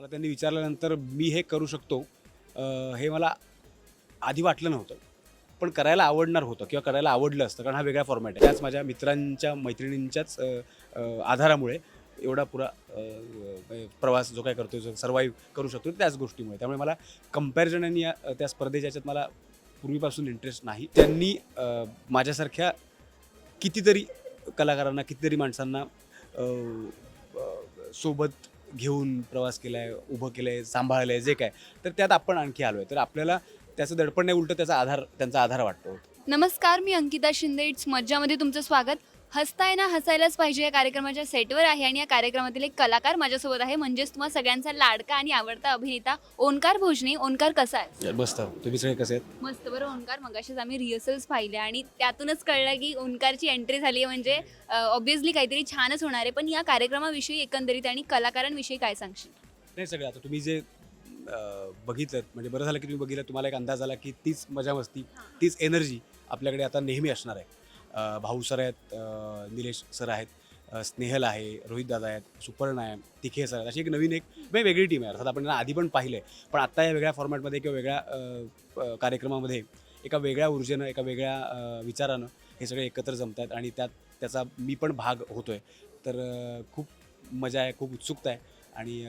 मला त्यांनी विचारल्यानंतर मी हे करू शकतो. हे मला आधी वाटलं नव्हतं. पण करायला आवडणार होतं किंवा करायला आवडलं असतं कारण हा वेगळा फॉर्मॅट आहे. त्याच माझ्या मित्रांच्या मैत्रिणींच्याच आधारामुळे एवढा पुरा प्रवास जो काय करतो जो सर्वाईव्ह करू शकतो त्याच गोष्टीमुळे. त्यामुळे मला कंपॅरिझन आणि या- त्या स्पर्धेच्या याच्यात मला पूर्वीपासून इंटरेस्ट नाही. त्यांनी माझ्यासारख्या कितीतरी कलाकारांना कितीतरी माणसांना सोबत घेऊन प्रवास केला आहे उभं केलं आहे सांभाळलं आहे जे काय तर त्यात आपण आणखी आलो आहे तर आपल्याला त्याचं दडपण नाही उलटं त्याचा आधार त्यांचा आधार वाटतो. नमस्कार मी अंकिता शिंदे. इट्स मज्जामध्ये तुमचं स्वागत. हसताय ना हसायलाच पाहिजे. या कार्यक्रमाच्या सेटवर आहे आणि या कार्यक्रमातील एक कलाकार माझ्यासोबत आहे. म्हणजेच तुम्हा सगळ्यांचा लाडका आणि आवडता अभिनेता ओंकार भोजने. ओंकार कसा आहे मस्त. तुम्ही सगळे कसे आहेत? मस्त. बरं ओंकार मगाशीच आम्ही रिहर्सल्स पाहिल्या आणि त्यातूनच कळलं की ओंकारची एंट्री झाली आहे. म्हणजे ऑब्व्हियसली काहीतरी छानच होणार आहे. पण या कार्यक्रमाविषयी एकंदरीत आणि कलाकारांविषयी काय सांगशील? नाही सगळं. आता तुम्ही जे अं, बघितलं म्हणजे बरं झालं की तुम्ही बघितलं तुम्हाला एक अंदाज आला की तीच मजा मस्ती तीच एनर्जी आपल्याकडे आता नेहमी असणार आहे. भाऊ सर आहेत निलेश सर आहेत स्नेहल आहे रोहित दादा आहेत सुपर्ण आहे तिखे सर आहेत. अशी एक नवीन एक वेगळी टीम आहे. अर्थात आपण त्यांना आधी पण पाहिलं आहे पण आत्ता या वेगळ्या फॉर्मॅटमध्ये किंवा वेगळ्या कार्यक्रमामध्ये एका वेगळ्या ऊर्जेनं एका वेगळ्या विचारानं हे सगळे एकत्र जमत आहेत आणि त्यात त्याचा मी पण भाग होतो आहे तर खूप मजा आहे खूप उत्सुकता आहे आणि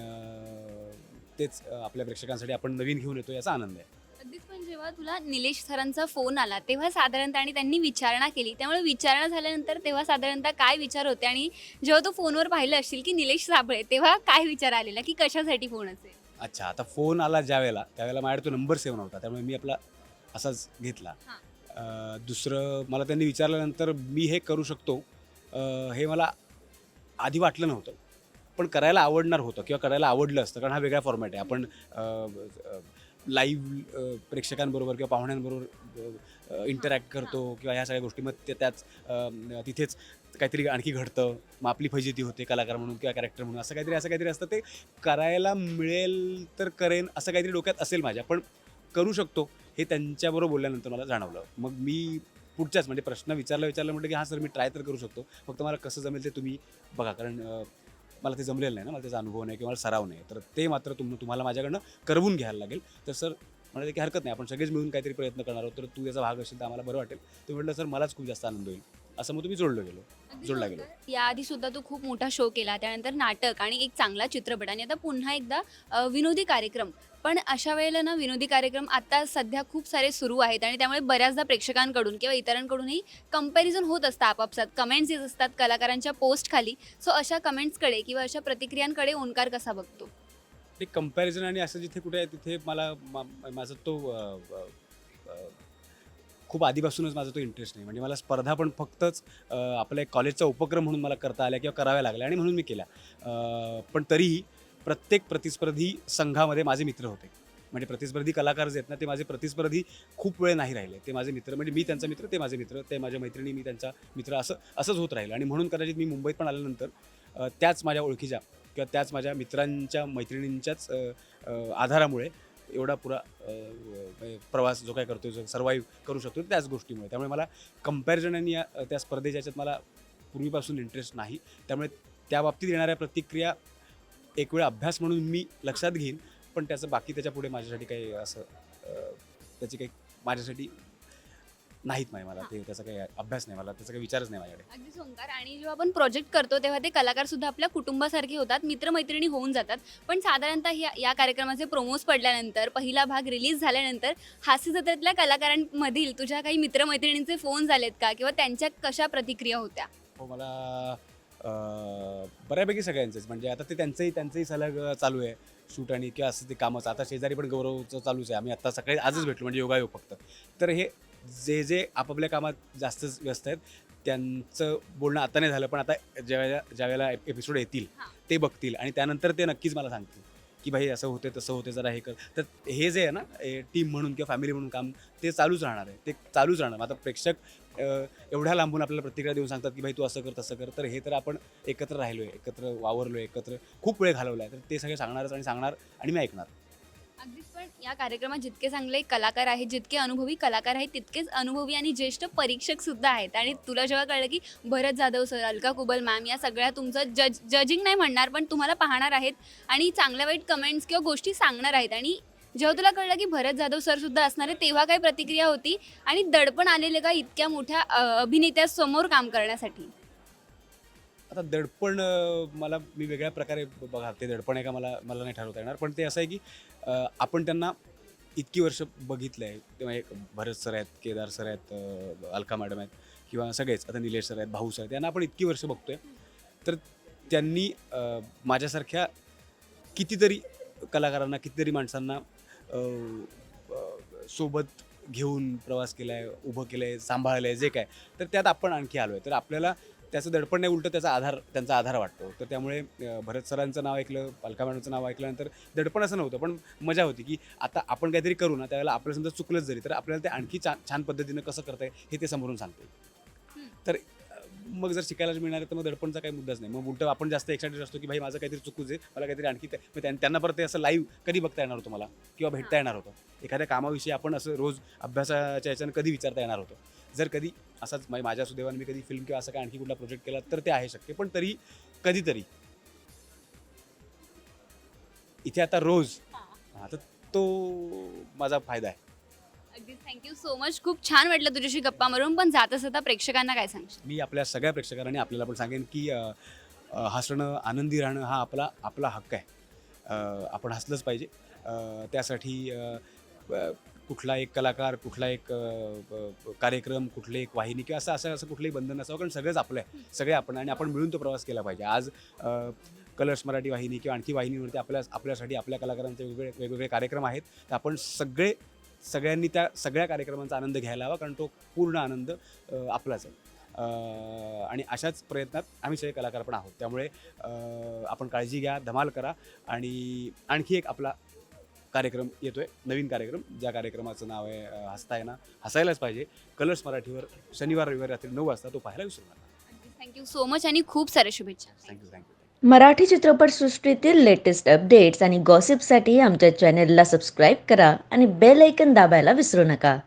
तेच आपल्या प्रेक्षकांसाठी आपण नवीन घेऊन येतो याचा आनंद आहे. अगदीच पण जेव्हा तुला निलेश सरांचा फोन आला तेव्हा साधारणतः आणि त्यांनी विचारणा केली. त्यामुळे विचारणा झाल्यानंतर तेव्हा साधारणतः काय विचार होते? आणि जेव्हा तू फोनवर पाहिलं असशील की निलेश साबळे तेव्हा काय विचार आलेला? की कशासाठी फोन असेल? अच्छा आता फोन आला ज्या वेळेला त्यावेळेला माझ्याकडे तो नंबर सेव्ह नव्हता. त्यामुळे मी आपला असाच घेतला. हां. अं, दुसरं मला त्यांनी विचारल्यानंतर मी हे करू शकतो. अं, हे मला आधी वाटलं नव्हतं. पण करायला आवडणार होतं किंवा करायला आवडलं असतं कारण हा वेगळा फॉर्मॅट आहे. आपण लाईव्ह प्रेक्षकांबरोबर किंवा पाहुण्यांबरोबर इंटरॅक्ट करतो किंवा ह्या सगळ्या गोष्टी. मग ते त्याच तिथेच काहीतरी आणखी घडतं. मग आपली फजिती होते कलाकार म्हणून किंवा कॅरेक्टर म्हणून. असं काहीतरी असं काहीतरी असतं. ते करायला मिळेल तर करेन असं काहीतरी डोक्यात असेल माझ्या. पण करू शकतो हे त्यांच्याबरोबर बोलल्यानंतर मला जाणवलं. मग मी पुढच्याच म्हणजे प्रश्न विचारला विचारलं म्हटलं की हां सर मी ट्राय तर करू शकतो. फक्त मला कसं जमेल ते तुम्ही बघा. कारण मला ते जमलेलं नाही ना मला त्याचा अनुभव नाही किंवा मला सराव नाही. तर ते मात्र तुम तुम्हाला माझ्याकडनं करवून घ्यायला लागेल. तर सर म्हणाले की हरकत नाही आपण सगळेच मिळून काहीतरी प्रयत्न करणार आहोत. तर तू याचा भाग असेल तर आम्हाला बरं वाटेल. तू म्हटलं सर मलाच खूप जास्त आनंद होईल. असं मग तुम्ही जोडलं गेलो. जोडला गेलो. याआधी सुद्धा तू खूप मोठा शो केला त्यानंतर नाटक आणि एक चांगला चित्रपट आणि आता पुन्हा एकदा अ, विनोदी कार्यक्रम. पण अशा वेळेला ना विनोदी कार्यक्रम आता सध्या खूप सारे सुरू आहेत आणि त्यामुळे बऱ्याचदा प्रेक्षकांकडून किंवा इतरांकडूनही कंपॅरिझन होत असतं आपापसात. कमेंट्स येत असतात कलाकारांच्या पोस्ट खाली. सो अशा कमेंट्सकडे किंवा अशा प्रतिक्रियांकडे ओंकार कसा बघतो? ते कंपॅरिझन आणि असं जिथे कुठे आहे तिथे मला मा- माझा तो अ, अ, अ, खूप आधीपासूनच माझा तो इंटरेस्ट नाही. म्हणजे मला स्पर्धा पण फक्तच आपल्या कॉलेजचा उपक्रम म्हणून मला करता आल्या किंवा कराव्या लागल्या आणि म्हणून मी केल्या. पण तरीही प्रत्येक प्रतिस्पर्धी संघामध्ये माझे मित्र होते. म्हणजे प्रतिस्पर्धी कलाकार जे आहेत ना ते माझे प्रतिस्पर्धी खूप वेळ नाही राहिले. ते माझे मित्र म्हणजे मी त्यांचा मित्र ते माझे मित्र ते माझ्या मैत्रिणी मी त्यांचा मित्र असं असंच होत राहिलं. आणि म्हणून कदाचित मी मुंबईत पण आल्यानंतर त्याच माझ्या ओळखीच्या किंवा त्याच माझ्या मित्रांच्या मैत्रिणींच्याच आधारामुळे एवढा पुरा प्रवास जो काय करतो जो सर्वाईव्ह करू शकतो त्याच गोष्टीमुळे. त्यामुळे मला कंपॅरिझन आणि या त्या स्पर्धेच्या याच्यात मला पूर्वीपासून इंटरेस्ट नाही. त्यामुळे त्या बाबतीत येणाऱ्या प्रतिक्रिया एक वेळ अभ्यास म्हणून मी लक्षात घेईन. पण त्याचं बाकी त्याच्यापुढे माझ्यासाठी काही असं त्याची काही माझ्यासाठी नाहीत नाही मला. ते त्याचा काही अभ्यास नाही मला. त्याचा काही विचारच नाही माझ्याकडे. अगदी ओंकार. आणि जेव्हा आपण प्रोजेक्ट करतो तेव्हा ते कलाकार सुद्धा आपल्या कुटुंबासारखे होतात मित्रमैत्रिणी होऊन जातात. पण साधारणतः या या कार्यक्रमाचे प्रोमोज पडल्यानंतर पहिला भाग रिलीज झाल्यानंतर हास्य जत्रेतल्या कलाकारांमधील तुझ्या काही मित्रमैत्रिणींचे फोन झालेत का? किंवा त्यांच्या कशा प्रतिक्रिया होत्या? हो मला अं, बऱ्यापैकी सगळ्यांचेच. म्हणजे आता ते त्यांचंही त्यांचंही सलग चालू आहे. शूट आणि किंवा असं ते कामच. आता शेजारी पण गौरवचं चालूच आहे. आम्ही आता सकाळी आजच भेटलो. म्हणजे योगायोग फक्त. तर हे जे जे आपापल्या कामात जास्त व्यस्त आहेत त्यांचं बोलणं आता नाही झालं पण आता ज्या वेळेला ज्या वेळेला एपिसोड येतील. ते बघतील आणि त्यानंतर ते नक्कीच मला सांगतील की भाई असं होते तसं होते जरा हे कर. तर हे जे आहे ना टीम म्हणून किंवा फॅमिली म्हणून काम ते चालूच राहणार आहे. ते चालूच राहणार आता प्रेक्षक एवढ्या लांबून आपल्याला प्रतिक्रिया देऊन सांगतात की भाई तू असं कर तसं कर तर हे तर आपण एकत्र राहिलो आहे एकत्र वावरलो आहे एकत्र खूप वेळ घालवला आहे तर ते सगळे सांगणारच आणि सांगणार आणि मी ऐकणार. या कार्यक्रमात जितके चांगले कलाकार आहेत जितके अनुभवी कलाकार आहेत तितकेच अनुभवी आणि ज्येष्ठ परीक्षक सुद्धा आहेत. आणि तुला जेव्हा कळलं की भरत जाधव सर अलका कुबल मॅम या सगळ्या तुमचं जज जजिंग नाही म्हणणार पण तुम्हाला पाहणार आहेत आणि चांगल्या वाईट कमेंट्स किंवा गोष्टी सांगणार आहेत. आणि जेव्हा तुला कळलं की भरत जाधव सर सुद्धा असणार आहे तेव्हा काय प्रतिक्रिया होती? आणि दडपण आलेले का इतक्या मोठ्या अभिनेत्यासमोर काम करण्यासाठी? आता दडपण मला मी वेगळ्या प्रकारे बघा ते दडपण आहे का मला मला नाही ठरवता येणार. पण ते असं आहे की आपण त्यांना इतकी वर्ष बघितलं आहे तेव्हा एक भरत सर आहेत केदार सर आहेत अलका मॅडम आहेत किंवा सगळेच आता निलेश सर आहेत भाऊ सर आहेत यांना आपण इतकी वर्ष बघतोय. तर त्यांनी माझ्यासारख्या कितीतरी कलाकारांना कितीतरी माणसांना सोबत घेऊन प्रवास केला आहे उभं केलं आहे सांभाळलं आहे जे काय. तर त्यात आपण आणखी आलो आहे तर आपल्याला त्याचं दडपण नाही उलटं त्याचा आधार त्यांचा आधार वाटतो. तर त्यामुळे भरत सरांचं नाव ऐकलं पालका मॅडमचं नाव ऐकल्यानंतर दडपण असं नव्हतं पण मजा होती की आता आपण काहीतरी करू ना त्यावेळेला आपलं समजा चुकलंच जरी तर आपल्याला ते आणखी छान छान पद्धतीनं कसं करता येईल हे ते समोरून सांगते. तर मग जर शिकायला मिळणार तर मग दडपणचा काही मुद्दाच नाही. मग उलटं आपण जास्त एक्साइटेड असतो की भाई माझं काहीतरी चुकूच आहे मला काहीतरी आणखी त्यांना परत ते असं लाईव्ह कधी बघता येणार होतं मला? किंवा भेटता येणार होतं? एखाद्या कामाविषयी आपण असं रोज अभ्यासाच्या याच्यानं कधी विचारता येणार होतं? जर कधी असाच म्हणजे माझ्या सुदैवाने मी कधी फिल्म किंवा असं काय आणखी कुठला प्रोजेक्ट केला तर ते आहे शक्य. पण तरी कधीतरी. इथे आता रोज. हा, तर तो माझा फायदा आहे. अगदीच. थँक्यू सो मच खूप छान वाटलं तुझ्याशी गप्पा मारून. पण जाता जाता प्रेक्षकांना काय सांगशील? मी आपल्या सगळ्या प्रेक्षकांनी आपल्याला पण सांगेन की अ, अ, हसणं आनंदी राहणं हा आपला आपला हक्क आहे. अ, आपण हसलंच पाहिजे. अ, त्यासाठी अ, कुठला एक कलाकार कुठला एक कार्यक्रम कुठली एक वाहिनी किंवा असं असं असं कुठलंही बंधन नसावं कारण सगळंच आपलं आहे. सगळे आपण आणि आपण मिळून तो प्रवास केला पाहिजे. आज कलर्स मराठी वाहिनी किंवा आणखी वाहिनीवरती आपल्या आपल्यासाठी आपल्या कलाकारांचे वेगवेगळे वेगवेगळे कार्यक्रम आहेत. तर आपण सगळे सगळ्यांनी त्या सगळ्या कार्यक्रमांचा आनंद घ्यायला हवा कारण तो पूर्ण आनंद आपलाच आहे. आणि अशाच प्रयत्नात आम्ही सगळे कलाकार पण आहोत. त्यामुळे आपण काळजी घ्या धमाल करा आणि आणखी एक आपला कार्यक्रम येतोय नवीन कार्यक्रम. ज्या कार्यक्रमाचं नाव आहे हसता येणार हसायलाच पाहिजे. कलर्स मराठीवर शनिवार रविवार रात्री नऊ वाजता तो पाहायला विसरू नका. थँक्यू सो मच आणि खूप साऱ्या शुभेच्छा. Thank you thank you Marathi चित्रपटसृष्टीतील लेटेस्ट अपडेट्स आणि गॉसिपसाठी आमच्या चॅनेलला सबस्क्राईब करा आणि बेल ऐकन दाबायला विसरू नका.